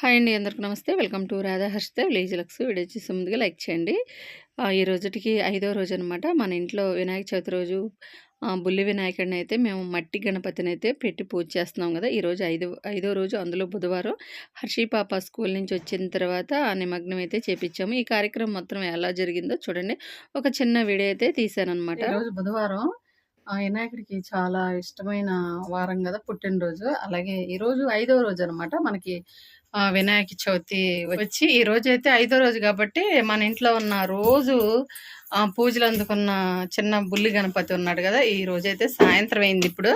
Hi అండి అందరికి నమస్తే. Welcome to Radha Harshitha village looks video చూసే ముందుగా లైక్ చేయండి. ఈ రోజుటికి ఐదో రోజు అనమాట మన ఇంట్లో వినాయక చవితి రోజు బుల్లి వినాయకుడిని అయితే మేము మట్టి గణపతిని అయితే పెట్టి పూజ చేస్తున్నాం కదా. ఈరోజు ఐదో ఐదో రోజు అందులో బుధవారం హర్షి పాప స్కూల్ నుంచి వచ్చిన తర్వాత నిమగ్నం అయితే చేపించాము. ఈ కార్యక్రమం మొత్తం ఎలా జరిగిందో చూడండి. ఒక చిన్న వీడియో అయితే తీసాను అనమాట ఈరోజు బుధవారం ఆ వినాయకుడికి చాలా ఇష్టమైన వారం కదా పుట్టినరోజు. అలాగే ఈరోజు ఐదో రోజు అనమాట మనకి వినాయక చవితి వచ్చి ఈ రోజు అయితే ఐదో రోజు కాబట్టి మన ఇంట్లో ఉన్న రోజు పూజలు అందుకున్న చిన్న బుల్లి గణపతి ఉన్నాడు కదా ఈ రోజైతే అయితే సాయంత్రం అయింది ఇప్పుడు.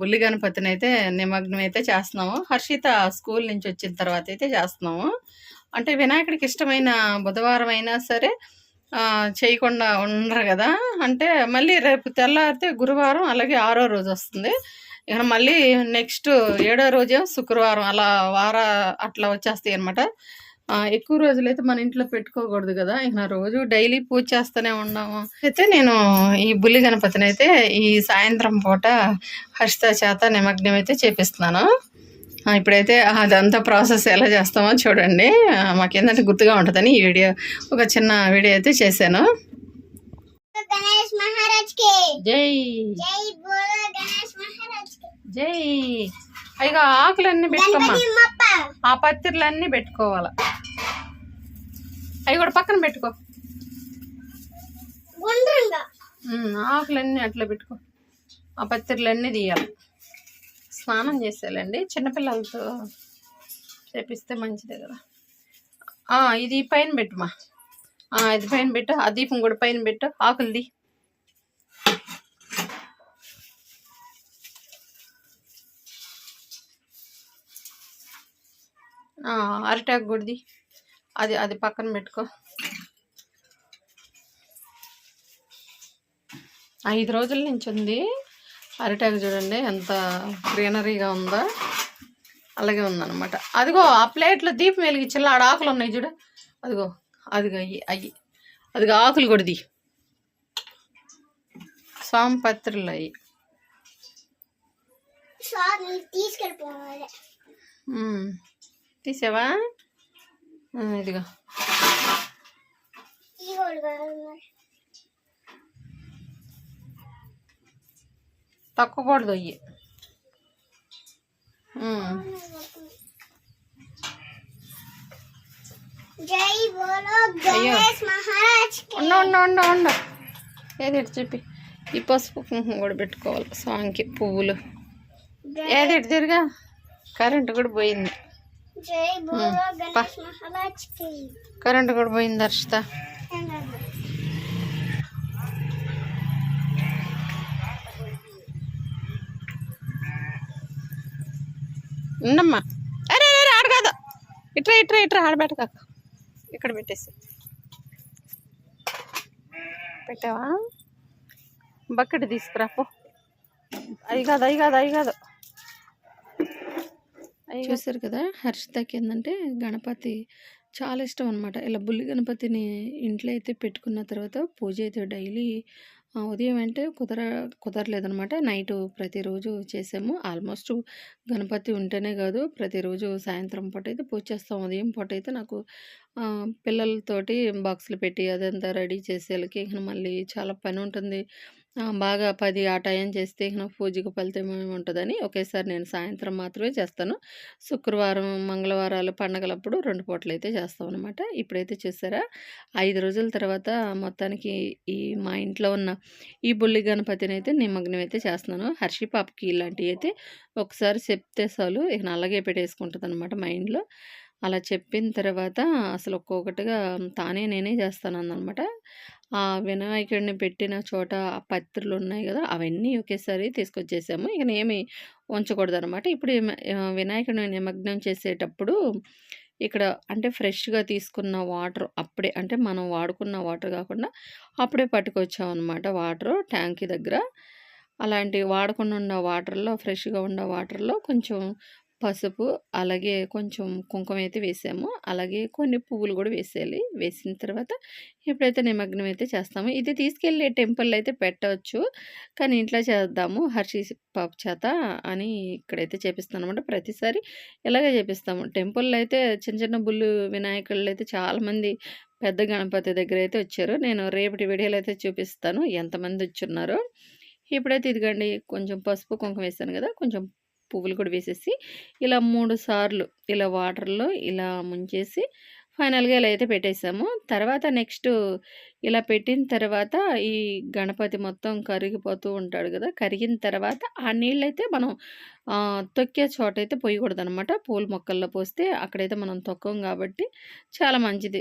బుల్లి గణపతిని అయితే నిమగ్నం అయితే చేస్తున్నాము. హర్షిత స్కూల్ నుంచి వచ్చిన తర్వాత అయితే చేస్తున్నాము. అంటే వినాయకుడికి ఇష్టమైన బుధవారం అయినా సరే చేయకుండా ఉండరు కదా. అంటే మళ్ళీ రేపు తెల్లారితే గురువారం అలాగే ఆరో రోజు వస్తుంది. ఇక మళ్ళీ నెక్స్ట్ ఏడో రోజు శుక్రవారం అలా వార అట్లా వచ్చేస్తాయి అనమాట ఎక్కువ రోజులైతే మన ఇంట్లో పెట్టుకోకూడదు కదా. ఇక రోజు డైలీ పూజ చేస్తూనే ఉన్నాము. అయితే నేను ఈ బుల్లి గణపతిని అయితే ఈ సాయంత్రం పూట హర్షిత చేత నిమగ్నం అయితే చేపిస్తున్నాను. ఇప్పుడైతే అదంతా ప్రాసెస్ ఎలా చేస్తామో చూడండి. మాకేందంటే గుర్తుగా ఉంటుందని ఈ వీడియో ఒక చిన్న వీడియో అయితే చేశాను. జై. జై జై. పైగా ఆకులన్నీ పెట్టుకోమ్మా. ఆ పత్తిర్లన్నీ పెట్టుకోవాల. అవి కూడా పక్కన పెట్టుకో. ఆకులన్నీ అట్లా పెట్టుకో. ఆ పత్తిర్లన్నీ తీయాలి. స్నానం చేసేయాలండి. చిన్నపిల్లలతో చేపిస్తే మంచిదే కదా. ఇది పైన పెట్టుమా. ఇది పైన పెట్టు. ఆ దీపం కూడా పైన పెట్టు. ఆకులది అరిటాకు గుడిది అది అది పక్కన పెట్టుకో. ఐదు రోజుల నుంచి ఉంది. అరిటాకు చూడండి ఎంత గ్రీనరీగా ఉందో. అలాగే ఉందన్నమాట. అదిగో ఆ ప్లేట్లో దీపం వెలిగించాలి ఆడ ఆకులు ఉన్నాయి చూడు. అదిగో అదిగో అయ్యి అయ్యి. అదిగో ఆకులు కొడిది స్వామి పత్రులు అయ్యి తీసుకెళ్ళిపోవాలి. తీసావా? ఇదిగో. తక్కువకూడదు అయ్యి. ఉమ్. జై బోలో గణేష్ ఏది ఇటు చెప్పి. ఈ పసుపు కుంకుమ కూడా పెట్టుకోవాలి. స్వామికి పువ్వులు. ఏది ఇటు తిరిగా? కరెంటు కూడా పోయింది. కరెంటు కూడా పోయింది హర్షిత. ఉండమ్మా అరే అరే ఆడ కాదు. ఇట్రా ఇట్రా ఇట్రా ఆడబెట్టకాక ఇక్కడ పెట్టేసి. పెట్టావా? బకెట్ తీసుకురా పో. అయి కాదు అయి కాదు అయి కాదు. చూసారు కదా! హర్షితకి ఏంటంటే గణపతి చాలా ఇష్టం అనమాట ఇలా బుల్లి గణపతిని ఇంట్లో అయితే పెట్టుకున్న తర్వాత పూజ అయితే డైలీ ఉదయం అంటే కుదర కుదరలేదనమాట నైట్ ప్రతిరోజు చేసాము. ఆల్మోస్ట్ గణపతి ఉంటేనే కాదు ప్రతిరోజు సాయంత్రం పూట అయితే పూజ చేస్తాం. ఉదయం పూట అయితే నాకు పిల్లలతోటి బాక్సులు పెట్టి అదంతా రెడీ చేసేళ్ళకి మళ్ళీ చాలా పని ఉంటుంది. బాగా పది ఆ టైం చేస్తే ఇక పూజకు ఫలితం ఏమి ఉంటుందని ఒకేసారి నేను సాయంత్రం మాత్రమే చేస్తాను. శుక్రవారం మంగళవారాలు పండగలప్పుడు రెండు పూటలు అయితే చేస్తాం అనమాట ఇప్పుడైతే చూసారా? ఐదు రోజుల తర్వాత మొత్తానికి ఈ మా ఇంట్లో ఉన్న ఈ బుల్లి గణపతిని అయితే నిమగ్నం అయితే చేస్తున్నాను. హర్షి పాపకి ఇలాంటివి అయితే ఒకసారి చెప్తే చాలు. ఇక అలాగే పెట్టేసుకుంటుంది అనమాట మైండ్లో అలా చెప్పిన తర్వాత అసలు ఒక్కొక్కటిగా తానే నేనే చేస్తాను అన్నమాట. ఆ వినాయకుడిని పెట్టిన చోట ఆ పత్రులు ఉన్నాయి కదా అవన్నీ ఒకేసారి తీసుకొచ్చేసాము. ఇక ఏమి ఉంచకూడదు అనమాట ఇప్పుడు వినాయకుడిని నిమగ్నం చేసేటప్పుడు ఇక్కడ అంటే ఫ్రెష్గా తీసుకున్న వాటర్ అప్పుడే అంటే మనం వాడుకున్న వాటర్ కాకుండా అప్పుడే పట్టుకొచ్చాం అనమాట వాటర్ ట్యాంక్ దగ్గర. అలాంటి వాడకుండా ఉన్న వాటర్లో ఫ్రెష్గా ఉన్న వాటర్లో కొంచెం పసుపు అలాగే కొంచెం కుంకుమ అయితే వేసాము. అలాగే కొన్ని పువ్వులు కూడా వేసేయాలి. వేసిన తర్వాత ఎప్పుడైతే నిమగ్నం అయితే చేస్తాము ఇది తీసుకెళ్ళి టెంపుల్ అయితే పెట్టవచ్చు. కానీ ఇంట్లో చేద్దాము హర్షి పాప చేత అని ఇక్కడైతే చేపిస్తాను అనమాట ప్రతిసారి ఇలాగే చేపిస్తాము. టెంపుల్లో అయితే చిన్న చిన్న బుల్లు వినాయకుళ్ళు అయితే చాలామంది పెద్ద గణపతి దగ్గర అయితే వచ్చారు. నేను రేపటి వీడియోలు అయితే చూపిస్తాను ఎంతమంది వచ్చున్నారో. ఇప్పుడైతే ఇదిగండి కొంచెం పసుపు కుంకుమ వేసాను కదా కొంచెం పువ్వులు కూడా వేసేసి ఇలా మూడు సార్లు ఇలా వాటర్లో ఇలా ముంచేసి ఫైనల్గా ఇలా అయితే పెట్టేసాము. తర్వాత నెక్స్ట్ ఇలా పెట్టిన తర్వాత ఈ గణపతి మొత్తం కరిగిపోతూ ఉంటాడు కదా! కరిగిన తర్వాత ఆ నీళ్ళైతే మనం తొక్కే చోట అయితే పోయకూడదు అనమాట పూల మొక్కల్లో పోస్తే అక్కడైతే మనం తొక్కం కాబట్టి చాలా మంచిది.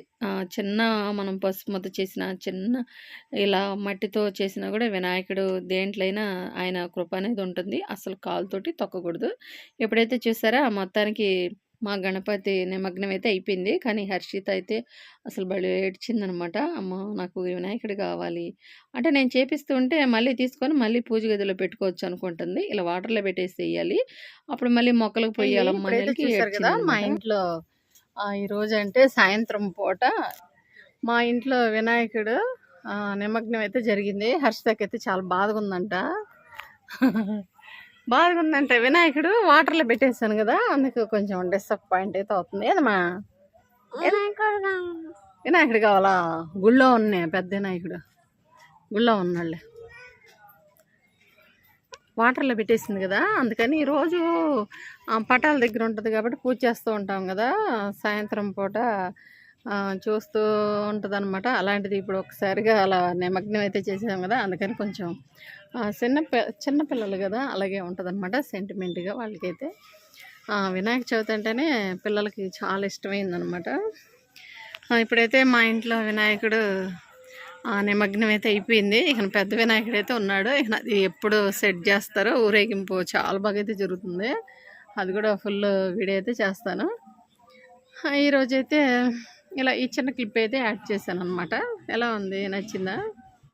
చిన్న మనం పసుపు చేసిన చిన్న ఇలా మట్టితో చేసినా కూడా వినాయకుడు దేంట్లైనా ఆయన కృప అనేది ఉంటుంది. అసలు కాలుతోటి తొక్కకూడదు. ఎప్పుడైతే చూసారా మొత్తానికి మా గణపతి నిమగ్నం అయితే అయిపోయింది. కానీ హర్షిత అయితే అసలు బలి ఏడ్చిందనమాట. అమ్మ! నాకు వినాయకుడు కావాలి. అంటే నేను చేపిస్తూ ఉంటే మళ్ళీ తీసుకొని మళ్ళీ పూజ గదిలో పెట్టుకోవచ్చు అనుకుంటుంది. ఇలా వాటర్లో పెట్టేసి వేయాలి అప్పుడు మళ్ళీ మొక్కలకు పోయాలమ్మ కదా! మా ఇంట్లో ఆ, ఈ రోజు అంటే సాయంత్రం పూట మా ఇంట్లో వినాయకుడు నిమగ్నం అయితే జరిగింది. హర్షితకి అయితే చాలా బాధగా ఉందంట. బాధగా ఉందంట వినాయకుడు వాటర్లో పెట్టేశాను కదా అందుకు కొంచెం డిసప్పాయింట్ అయితే అవుతుంది. ఏదమ్మా వినాయకుడు కావాలా? గుళ్ళో ఉన్నాయి పెద్ద వినాయకుడు. గుళ్ళో ఉన్నాళ్ళే వాటర్లో పెట్టేసింది కదా అందుకని ఈరోజు పటాల దగ్గర ఉంటుంది కాబట్టి పూజ చేస్తూ ఉంటాం కదా సాయంత్రం పూట చూస్తూ ఉంటుందన్నమాట. అలాంటిది ఇప్పుడు ఒకసారిగా అలా నిమగ్నం అయితే చేసాం కదా అందుకని కొంచెం చిన్న పి చిన్న పిల్లలు కదా అలాగే ఉంటుందన్నమాట సెంటిమెంట్గా వాళ్ళకైతే. వినాయక చవితి అంటేనే పిల్లలకి చాలా ఇష్టమైందనమాట ఇప్పుడైతే మా ఇంట్లో వినాయకుడు నిమగ్నం అయితే అయిపోయింది. ఇక పెద్ద వినాయకుడు అయితే ఉన్నాడు. ఇక అది ఎప్పుడు సెట్ చేస్తారో ఊరేగింపు చాలా బాగా అయితే జరుగుతుంది. అది కూడా ఫుల్ వీడియో అయితే చేస్తాను. ఈరోజైతే ఇలా ఈ చిన్న క్లిప్ అయితే యాడ్ చేశాను అనమాట ఎలా ఉంది? నచ్చిందా?